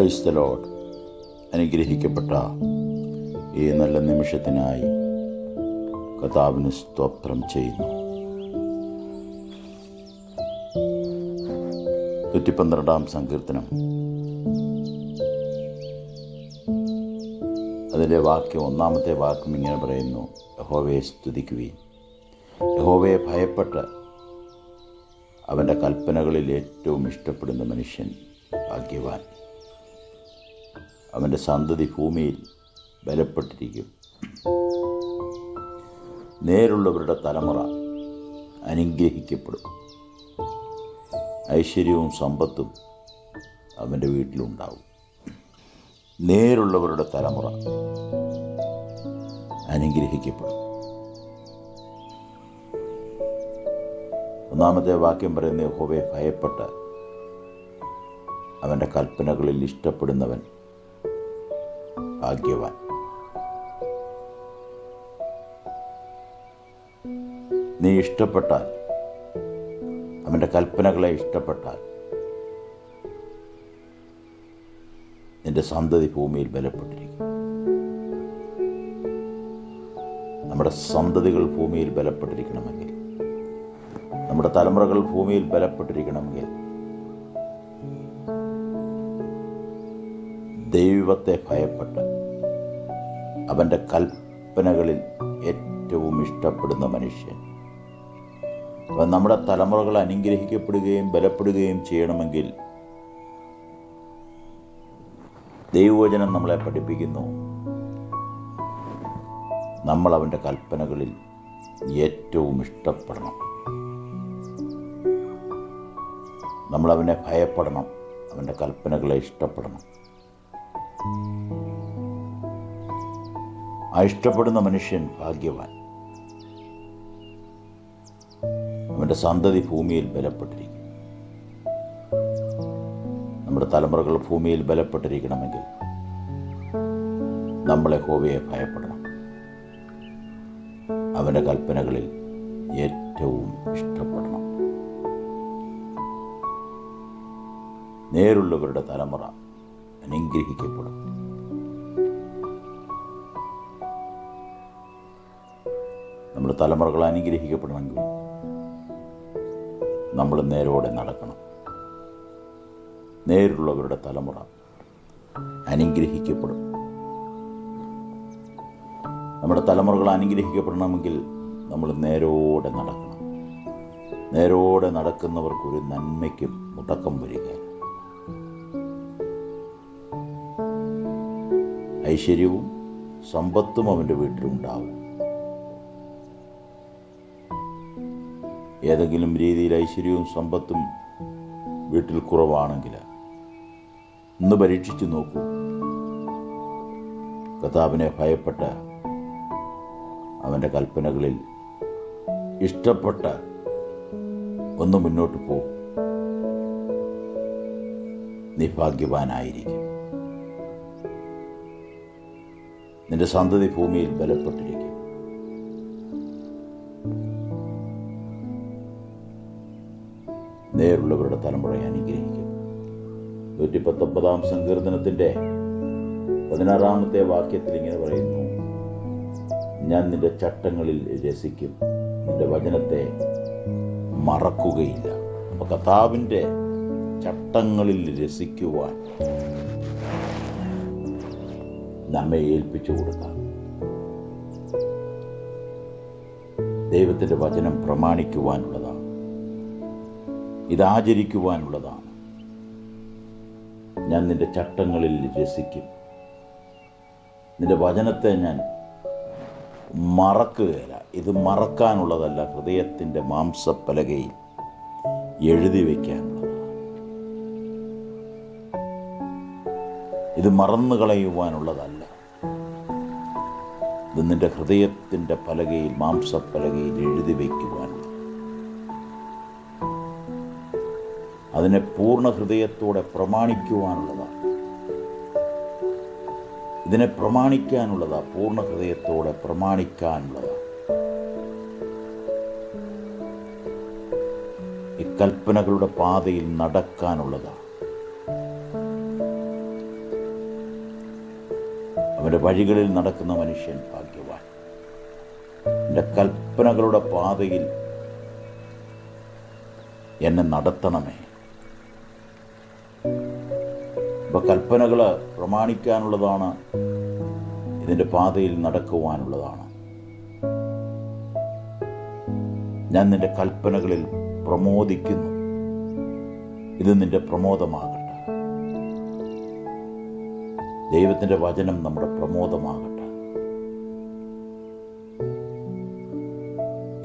Praise the load അനുഗ്രഹിക്കപ്പെട്ട ഈ നല്ല നിമിഷത്തിനായി കഥാവിന് സ്തോത്രം ചെയ്യുന്നു. നൂറ്റി പന്ത്രണ്ടാം സങ്കീർത്തനം. അതിലെ വാക്യം ഒന്നാമത്തെ വാക്യം ഇങ്ങനെ പറയുന്നു യഹോവയെ സ്തുതിക്കുവീൻ. യഹോവയെ ഭയപ്പെട്ട് അവന്റെ കൽപ്പനകളിൽ ഏറ്റവും ഇഷ്ടപ്പെടുന്ന മനുഷ്യൻ ഭാഗ്യവാൻ. അവന്റെ സന്തതി ഭൂമിയിൽ ബലപ്പെട്ടിരിക്കും. നേരുള്ളവരുടെ തലമുറ അനുഗ്രഹിക്കപ്പെടും. ഐശ്വര്യവും സമ്പത്തും അവന്റെ വീട്ടിലുണ്ടാവും. നേരുള്ളവരുടെ തലമുറ അനുഗ്രഹിക്കപ്പെടും. ഒന്നാമത്തെ വാക്യം പറയുന്ന യഹോവയെ ഭയപ്പെട്ട് അവന്റെ കൽപ്പനകളിൽ ഇഷ്ടപ്പെടുന്നവൻ ഭാഗ്യവാൻ. നീ ഇഷ്ടപ്പെട്ടാൽ അവന്റെ കൽപ്പനകളെ ഇഷ്ടപ്പെട്ടാൽ നിന്റെ സന്തതി ഭൂമിയിൽ ബലപ്പെട്ടിരിക്കും. നമ്മുടെ സന്തതികൾ ഭൂമിയിൽ ബലപ്പെട്ടിരിക്കണമെങ്കിൽ നമ്മുടെ തലമുറകൾ ഭൂമിയിൽ ബലപ്പെട്ടിരിക്കണമെങ്കിൽ ദൈവത്തെ ഭയപ്പെട്ട് അവന്റെ കൽപ്പനകളിൽ ഏറ്റവും ഇഷ്ടപ്പെടുന്ന മനുഷ്യൻ. അപ്പം നമ്മുടെ തലമുറകൾ അനുഗ്രഹിക്കപ്പെടുകയും ബലപ്പെടുകയും ചെയ്യണമെങ്കിൽ ദൈവവചനം നമ്മളെ പഠിപ്പിക്കുന്നു. നമ്മൾ അവന്റെ കൽപ്പനകളിൽ ഏറ്റവും ഇഷ്ടപ്പെടണം. നമ്മൾ അവനെ ഭയപ്പെടണം. അവന്റെ കൽപ്പനകളെ ഇഷ്ടപ്പെടണം. ആ ഇഷ്ടപ്പെടുന്ന മനുഷ്യൻ ഭാഗ്യവാൻ. അവന്റെ സന്തതി ഭൂമിയിൽ ബലപ്പെട്ടിരിക്കും നമ്മുടെ തലമുറകൾ ഭൂമിയിൽ ബലപ്പെട്ടിരിക്കണമെങ്കിൽ നമ്മളെ ഹോവയെ ഭയപ്പെടണം. അവന്റെ കൽപ്പനകളിൽ ഏറ്റവും ഇഷ്ടപ്പെടണം. നേരുള്ളവരുടെ തലമുറ അനുഗ്രഹിക്കപ്പെടും. നമ്മുടെ തലമുറകൾ അനുഗ്രഹിക്കപ്പെടണമെങ്കിൽ നമ്മൾ നേരോടെ നടക്കണം. നേരുള്ളവരുടെ തലമുറ അനുഗ്രഹിക്കപ്പെടും. നമ്മുടെ തലമുറകൾ അനുഗ്രഹിക്കപ്പെടണമെങ്കിൽ നമ്മൾ നേരോടെ നടക്കണം. നേരോടെ നടക്കുന്നവർക്കൊരു നന്മയ്ക്കും മുടക്കം വരിക ഐശ്വര്യവും സമ്പത്തും അവന്റെ വീട്ടിലുണ്ടാവും. ഏതെങ്കിലും രീതിയിൽ ഐശ്വര്യവും സമ്പത്തും വീട്ടിൽ കുറവാണെങ്കിൽ ഒന്ന് പരീക്ഷിച്ചു നോക്കൂ. കഥാവിനെ ഭയപ്പെട്ട് അവന്റെ കൽപ്പനകളിൽ ഇഷ്ടപ്പെട്ട ഒന്ന് മുന്നോട്ട് പോ. നീ ഭാഗ്യവാനായിരിക്കും. നിന്റെ സന്തതി ഭൂമിയിൽ ബലപ്പെട്ടിരിക്കും. നേരുള്ളവരുടെ തലമുറയെ അനുഗ്രഹിക്കും. നൂറ്റി പത്തൊമ്പതാം സങ്കീർത്തനത്തിന്റെ പതിനാറാമത്തെ വാക്യത്തിൽ ഇങ്ങനെ പറയുന്നു ഞാൻ നിന്റെ ചട്ടങ്ങളിൽ രസിക്കും നിന്റെ വചനത്തെ മറക്കുകയില്ല. അപ്പോൾ കഥാവിന്റെ ചട്ടങ്ങളിൽ രസിക്കുവാൻ നമ്മെ ഏൽപ്പിച്ചു കൊടുക്കാം. ദൈവത്തിന്റെ വചനം പ്രമാണിക്കുവാനുള്ളതാണ്. ഇതാചരിക്കുവാനുള്ളതാണ്. ഞാൻ നിന്റെ ചട്ടങ്ങളിൽ രസിക്കും. നിന്റെ വചനത്തെ ഞാൻ മറക്കുകയില്ല ഇത് മറക്കാനുള്ളതല്ല ഹൃദയത്തിന്റെ മാംസപ്പലകയിൽ എഴുതി വയ്ക്കാനുള്ളതാണ്. ഇത് മറന്നു കളയുവാനുള്ളതല്ല. ഇത് നിന്റെ ഹൃദയത്തിന്റെ പലകയിൽ മാംസപ്പലകയിൽ എഴുതി വയ്ക്കുവാനുള്ള അതിനെ പൂർണ ഹൃദയത്തോടെ പ്രമാണിക്കുവാനുള്ളതാണ് ഇതിനെ പ്രമാണിക്കാനുള്ളതാ പൂർണ ഹൃദയത്തോടെ പ്രമാണിക്കാനുള്ളതാ കൽപ്പനകളുടെ പാതയിൽ നടക്കാനുള്ളതാ. അവന്റെ വഴികളിൽ നടക്കുന്ന മനുഷ്യൻ ഭാഗ്യവാൻ. എന്റെ കൽപ്പനകളുടെ പാതയിൽ എന്നെ നടത്തണമേ. ഇപ്പൊ കൽപ്പനകൾ പ്രമാണിക്കാനുള്ളതാണ്. ഇതിന്റെ പാതയിൽ നടക്കുവാനുള്ളതാണ്. ഞാൻ നിന്റെ കൽപ്പനകളിൽ പ്രമോദിക്കുന്നു. ഇത് നിന്റെ പ്രമോദമാകട്ടെ. ദൈവത്തിന്റെ വചനം നമ്മുടെ പ്രമോദമാകട്ടെ.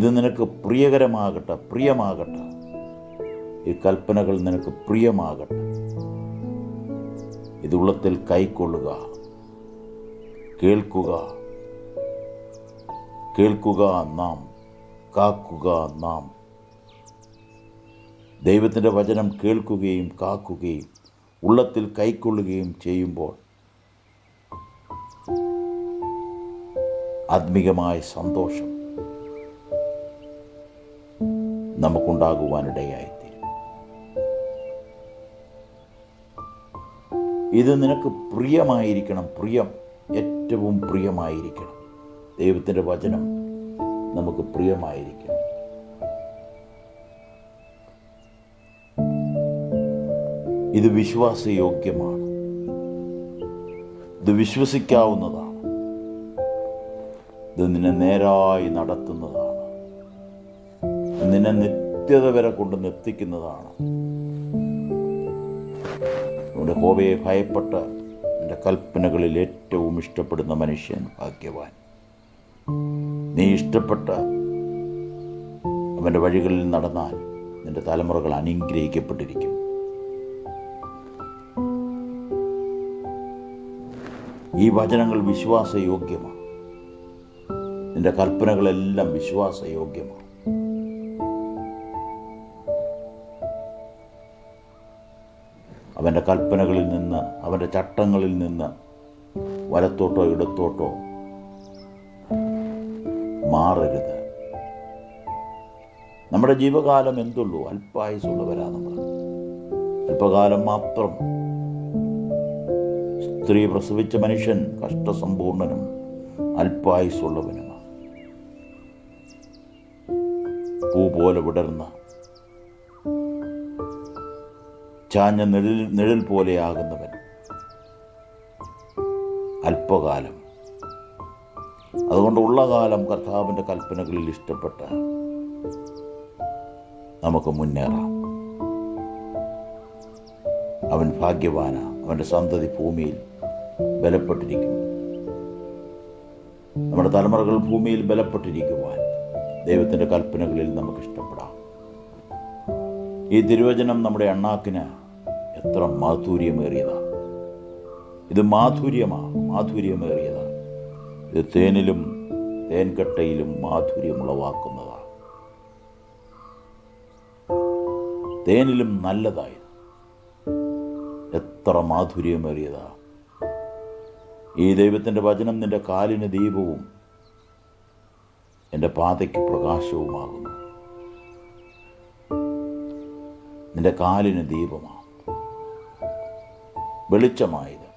ഇത് നിനക്ക് പ്രിയകരമാകട്ടെ പ്രിയമാകട്ടെ. ഈ കൽപ്പനകൾ നിനക്ക് പ്രിയമാകട്ടെ. ഇത് ഉള്ളത്തിൽ കൈക്കൊള്ളുക കേൾക്കുക. കേൾക്കുക നാം. കാക്കുക നാം. ദൈവത്തിന്റെ വചനം കേൾക്കുകയും കാക്കുകയും ഉള്ളത്തിൽ കൈക്കൊള്ളുകയും ചെയ്യുമ്പോൾ ആത്മീകമായ സന്തോഷം നമുക്കുണ്ടാകുവാനിടയായിത്തീരും ഇത് നിനക്ക് പ്രിയമായിരിക്കണം. പ്രിയം ഏറ്റവും പ്രിയമായിരിക്കണം. ദൈവത്തിന്റെ വചനം നമുക്ക് പ്രിയമായിരിക്കണം. ഇത് വിശ്വാസയോഗ്യമാണ്. ഇത് വിശ്വസിക്കാവുന്നതാണ്. ഇത് നിന്നെ നേരായി നടത്തുന്നതാണ്. നിന്നെ നിത്യത വരെ കൊണ്ട് എത്തിക്കുന്നതാണ് നമ്മുടെ ഹോബയെ ഭയപ്പെട്ട എന്റെ കൽപ്പനകളിൽ ഏറ്റവും ഇഷ്ടപ്പെടുന്ന മനുഷ്യൻ ഭാഗ്യവാൻ. നീ ഇഷ്ടപ്പെട്ട അവന്റെ വഴികളിൽ നടന്നാൽ നിന്റെ തലമുറകൾ അനുഗ്രഹിക്കപ്പെട്ടിരിക്കും. ഈ വചനങ്ങൾ വിശ്വാസയോഗ്യമാണ്. നിന്റെ കൽപ്പനകളെല്ലാം വിശ്വാസയോഗ്യമാണ്. അവന്റെ കൽപ്പനകളിൽ നിന്ന് അവന്റെ ചട്ടങ്ങളിൽ നിന്ന് വലത്തോട്ടോ ഇടത്തോട്ടോ മാറരുത്. നമ്മുടെ ജീവകാലം എന്തുള്ളൂ? അല്പായുസുള്ളവരാ നമ്മൾ. അല്പകാലം മാത്രം സ്ത്രീ പ്രസവിച്ച മനുഷ്യൻ കഷ്ടസമ്പൂർണനും അല്പായുസുള്ളവനുമാണ് പൂ പോലെ വിടർന്ന ചാഞ്ഞ നിഴൽ നിഴൽ പോലെയാകുന്നവൻ. അല്പകാലം. അതുകൊണ്ട് ഉള്ള കാലം കർത്താവിന്റെ കൽപ്പനകളിൽ ഇഷ്ടപ്പെട്ട നമുക്ക് മുന്നേറാം. അവൻ ഭാഗ്യവാന. അവന്റെ സന്തതി ഭൂമിയിൽ ബലപ്പെട്ടിരിക്കും. നമ്മുടെ തലമുറകൾ ഭൂമിയിൽ ബലപ്പെട്ടിരിക്കുവാൻ ദൈവത്തിന്റെ കൽപ്പനകളിൽ നമുക്ക് ഇഷ്ടപ്പെടാം ഈ തിരുവചനം നമ്മുടെ അണ്ണാക്കിന് എത്ര മാധുര്യമേറിയതാണ് ഇത് മാധുര്യമാണ് മാധുര്യമേറിയതാണ് ഇത് തേനിലും തേൻകട്ടയിലും മാധുര്യമുളവാക്കുന്നതാണ് തേനിലും നല്ലതായി എത്ര മാധുര്യമേറിയതാ. ഈ ദൈവത്തിന്റെ വചനം നിന്റെ കാലിന് ദീപവും എന്റെ പാതയ്ക്ക് പ്രകാശവുമാകുന്നു. നിന്റെ കാലിന് ദീപമാണ് വെളിച്ചമായത്.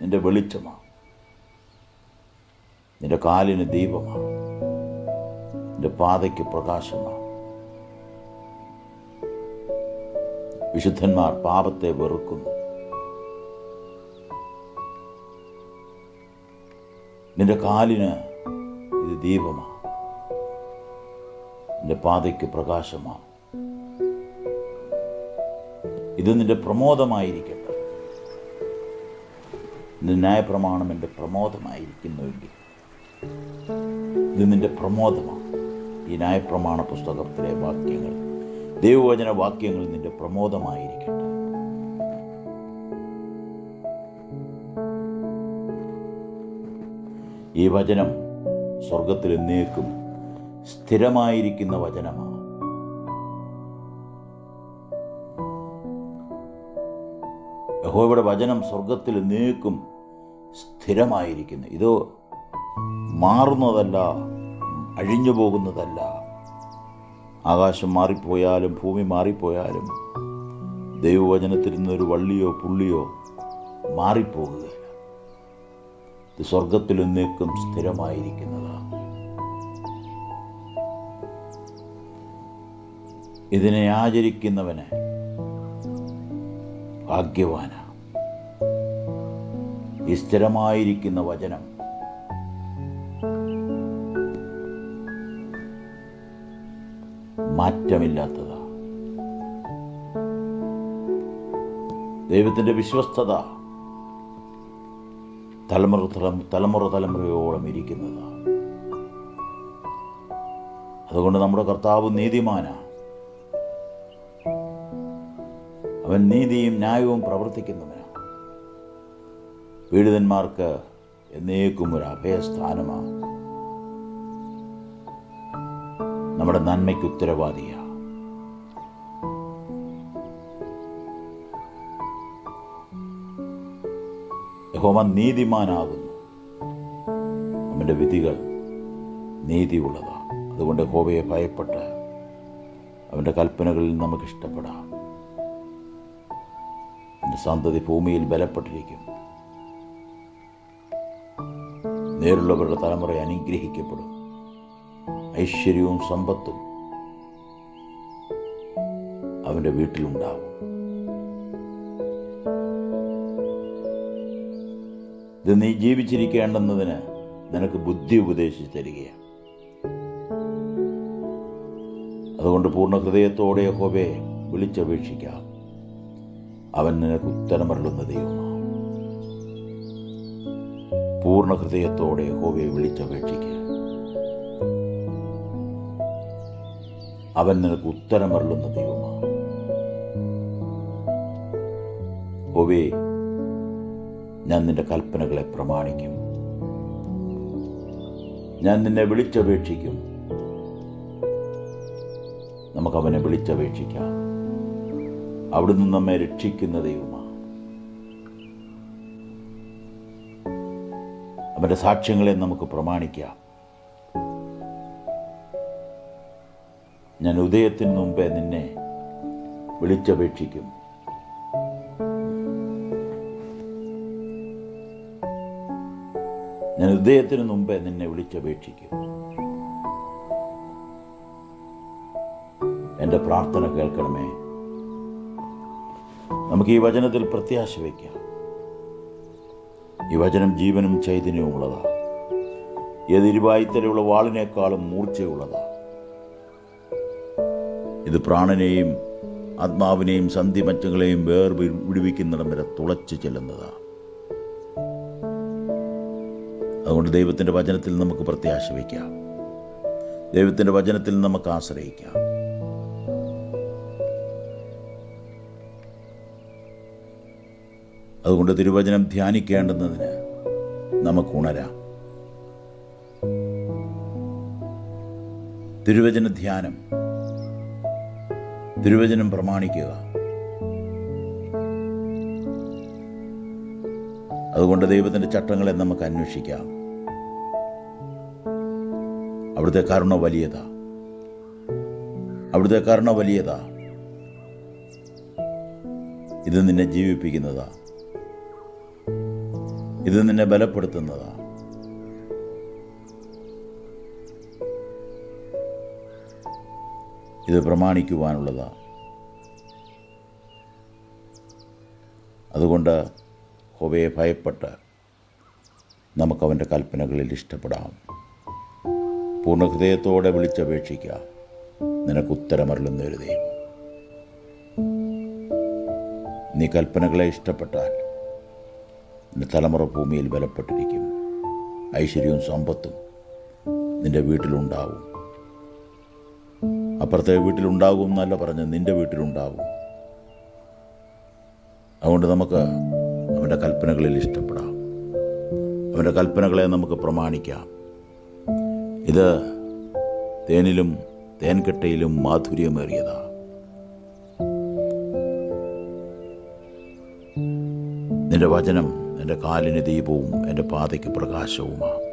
നിന്റെ വെളിച്ചമാണ് നിന്റെ കാലിന് ദീപമാണ് നിന്റെ പാതയ്ക്ക് പ്രകാശമാണ് വിശുദ്ധന്മാർ പാപത്തെ വെറുക്കുന്നു. നിന്റെ കാലിന് ഇത് ദീപമാണ് നിന്റെ പാതയ്ക്ക് പ്രകാശമാണ് ഇത് നിന്റെ പ്രമോദമായിരിക്കട്ടെ. നിന്റെ ന്യായപ്രമാണം എന്റെ പ്രമോദമായിരിക്കുന്നുവെങ്കിൽ. ഇത് നിന്റെ പ്രമോദമാണ്. ഈ ന്യായപ്രമാണ പുസ്തകത്തിലെ വാക്യങ്ങൾ ദൈവവചന വാക്യങ്ങൾ നിന്റെ പ്രമോദമായിരിക്കട്ടെ. ഈ വചനം സ്വർഗത്തിൽ എന്നേക്കും സ്ഥിരമായിരിക്കുന്ന വചനമാണ്. യഹോവയുടെ വചനം സ്വർഗത്തിൽ എന്നേക്കും സ്ഥിരമായിരിക്കുന്നു. ഇത് മാറുന്നതല്ല അഴിഞ്ഞു പോകുന്നതല്ല. ആകാശം മാറിപ്പോയാലും ഭൂമി മാറിപ്പോയാലും ദൈവവചനത്തിൽ നിന്നൊരു വള്ളിയോ പുള്ളിയോ മാറിപ്പോകുകയില്ല. ഇത് സ്വർഗത്തിൽ എന്നേക്കും സ്ഥിരമായിരിക്കുന്നതാണ്. ഇതിനെ ആചരിക്കുന്നവന് ഭാഗ്യവാനാണ്. സ്ഥിരമായിരിക്കുന്ന വചനം. മാറ്റമില്ലാത്തതാ. ദൈവത്തിന്റെ വിശ്വസ്തത തലമുറ തലം- തലമുറ തലമുറയോളം ഇരിക്കുന്നതാണ് അതുകൊണ്ട് നമ്മുടെ കർത്താവ് നീതിമാനാണ് അവൻ നീതിയും ന്യായവും പ്രവർത്തിക്കുന്നവനാണ് പീഡിതന്മാർക്ക് എന്നേക്കും ഒരു അഭയസ്ഥാനമാണ്. നമ്മുടെ നന്മയ്ക്ക് ഉത്തരവാദിയാണ് യഹോവ നീതിമാനാകുന്നു. അവന്റെ വിധികൾ നീതിയുള്ളതാണ് അതുകൊണ്ട് ഹോവയെ ഭയപ്പെട്ട് അവന്റെ കൽപ്പനകളിൽ നമുക്ക് ഇഷ്ടപ്പെടാം. സന്തതി ഭൂമിയിൽ ബലപ്പെട്ടിരിക്കും. നേരുള്ളവരുടെ തലമുറ അനുഗ്രഹിക്കപ്പെടും. ഐശ്വര്യവും സമ്പത്തും അവന്റെ വീട്ടിലുണ്ടാവും. ഇത് നീ ജീവിച്ചിരിക്കേണ്ടെന്നതിന് നിനക്ക് ബുദ്ധി ഉപദേശിച്ച് തരികയാണ്. അതുകൊണ്ട് പൂർണ ഹൃദയത്തോടെ വിളിച്ചപേക്ഷിക്കാം. അവൻ നിനക്ക് ഉത്തരമരുളുന്ന ദൈവമാണ്. പൂർണ ഹൃദയത്തോടെ ഹോവയെ വിളിച്ചപേക്ഷിക്കുക അവൻ നിനക്ക് ഉത്തരമരുളുന്ന ദൈവമാണ്. ഹോവേ ഞാൻ നിന്റെ കൽപ്പനകളെ പ്രമാണിക്കും. ഞാൻ നിന്നെ വിളിച്ചപേക്ഷിക്കും. നമുക്കവനെ വിളിച്ചപേക്ഷിക്കാം. അവിടുന്ന് നമ്മെ രക്ഷിക്കുന്ന ദൈവമാണ്. അവന്റെ സാക്ഷ്യങ്ങളെ നമുക്ക് പ്രമാണിക്കാം. ഞാൻ ഉദയത്തിന് മുമ്പേ നിന്നെ വിളിച്ചപേക്ഷിക്കും. ഞാൻ ഉദയത്തിന് മുമ്പേ നിന്നെ വിളിച്ചപേക്ഷിക്കും. എന്റെ പ്രാർത്ഥന കേൾക്കണമേ. നമുക്ക് ഈ വചനത്തിൽ പ്രത്യാശ വയ്ക്കാം. ഈ ജീവനും ചൈതന്യവും ഉള്ളതാണ് ഏത് വാളിനേക്കാളും മൂർച്ചയുള്ളതാണ് ഇത് പ്രാണനെയും ആത്മാവിനെയും സന്ധിമറ്റങ്ങളെയും വേർ വിടുവിക്കുന്നിടം വരെ തുളച്ചു ചെല്ലുന്നതാണ് അതുകൊണ്ട് ദൈവത്തിന്റെ വചനത്തിൽ നമുക്ക് പ്രത്യാശ വയ്ക്കാം. ദൈവത്തിന്റെ വചനത്തിൽ നമുക്ക് ആശ്രയിക്കാം. അതുകൊണ്ട് തിരുവചനം ധ്യാനിക്കേണ്ടുന്നതിന് നമുക്ക് ഉണരാം. തിരുവചന ധ്യാനം തിരുവചനം പ്രമാണിക്കുക. അതുകൊണ്ട് ദൈവത്തിന്റെ ചട്ടങ്ങളെ നമുക്ക് അന്വേഷിക്കാം. അവിടുത്തെ കരുണ വലിയതാ. അവിടുത്തെ കരുണ വലിയതാ. ഇത് നിന്നെ ജീവിപ്പിക്കുന്നതാ. ഇത് നിന്നെ ബലപ്പെടുത്തുന്നതാണ് ഇത് പ്രമാണിക്കുവാനുള്ളതാണ് അതുകൊണ്ട് ഹോവയെ ഭയപ്പെട്ട് നമുക്കവന്റെ കൽപ്പനകളിൽ ഇഷ്ടപ്പെടാം. പൂർണ ഹൃദയത്തോടെ വിളിച്ചപേക്ഷിക്കാം. നിനക്ക് ഉത്തരമരുളുന്ന ഒരു ദൈവം നീ കൽപ്പനകളെ ഇഷ്ടപ്പെട്ടാൽ നിന്റെ തലമുറ ഭൂമിയിൽ ബലപ്പെട്ടിരിക്കും. ഐശ്വര്യവും സമ്പത്തും നിന്റെ വീട്ടിലുണ്ടാവും. അപ്പുറത്തെ വീട്ടിലുണ്ടാകും എന്നല്ല പറഞ്ഞ് നിന്റെ വീട്ടിലുണ്ടാവും. അതുകൊണ്ട് നമുക്ക് അവന്റെ കൽപ്പനകളിൽ ഇഷ്ടപ്പെടാം. അവന്റെ കൽപ്പനകളെ നമുക്ക് പ്രമാണിക്കാം. ഇത് തേനിലും തേൻകെട്ടയിലും മാധുര്യമേറിയതാണ് നിന്റെ വചനം എന്റെ കാലിന് ദീപവും എന്റെ പാതയ്ക്ക് പ്രകാശവുമാണ്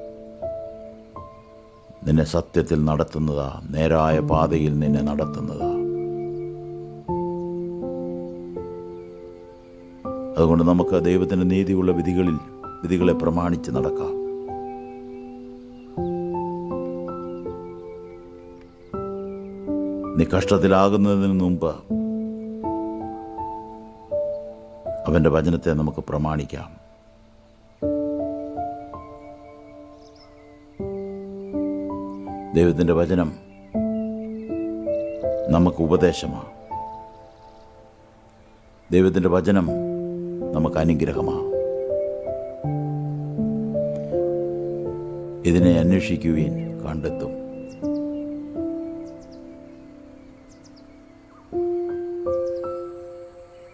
നിന്നെ സത്യത്തിൽ നടത്തുന്നതാ നേരായ പാതയിൽ നിന്നെ നടത്തുന്നതാ. അതുകൊണ്ട് നമുക്ക് ദൈവത്തിന്റെ നീതിയുള്ള വിധികളിൽ വിധികളെ പ്രമാണിച്ച് നടക്കാം. നീ കഷ്ടത്തിലാകുന്നതിന് മുമ്പ് അവന്റെ വചനത്തെ നമുക്ക് പ്രമാണിക്കാം. ദൈവത്തിന്റെ വചനം നമുക്ക് ഉപദേശമാണ് ദൈവത്തിന്റെ വചനം നമുക്ക് അനുഗ്രഹമാണ് ഇതിനെ അന്വേഷിക്കുകയും കണ്ടെത്തും.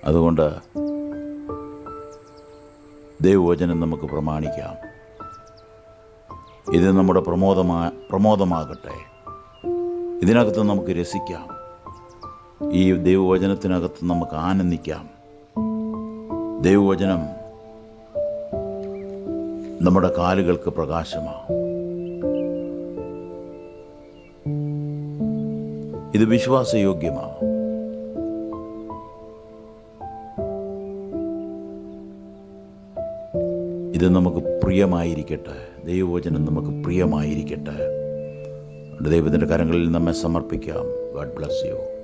അതുകൊണ്ട് ദൈവവചനം നമുക്ക് പ്രമാണിക്കാം. ഇത് നമ്മുടെ പ്രമോദമാ പ്രമോദമാകട്ടെ. ഇതിനകത്ത് നമുക്ക് രസിക്കാം. ഈ ദൈവവചനത്തിനകത്ത് നമുക്ക് ആനന്ദിക്കാം. ദൈവവചനം നമ്മുടെ കാലുകൾക്ക് പ്രകാശമാണ് ഇത് വിശ്വാസയോഗ്യമാണ് ഇത് നമുക്ക് പ്രിയമായിരിക്കട്ടെ. ദൈവവചനം നമുക്ക് പ്രിയമായിരിക്കട്ടെ. ദൈവത്തിന്റെ കരങ്ങളിൽ നമ്മെ സമർപ്പിക്കാം. God bless you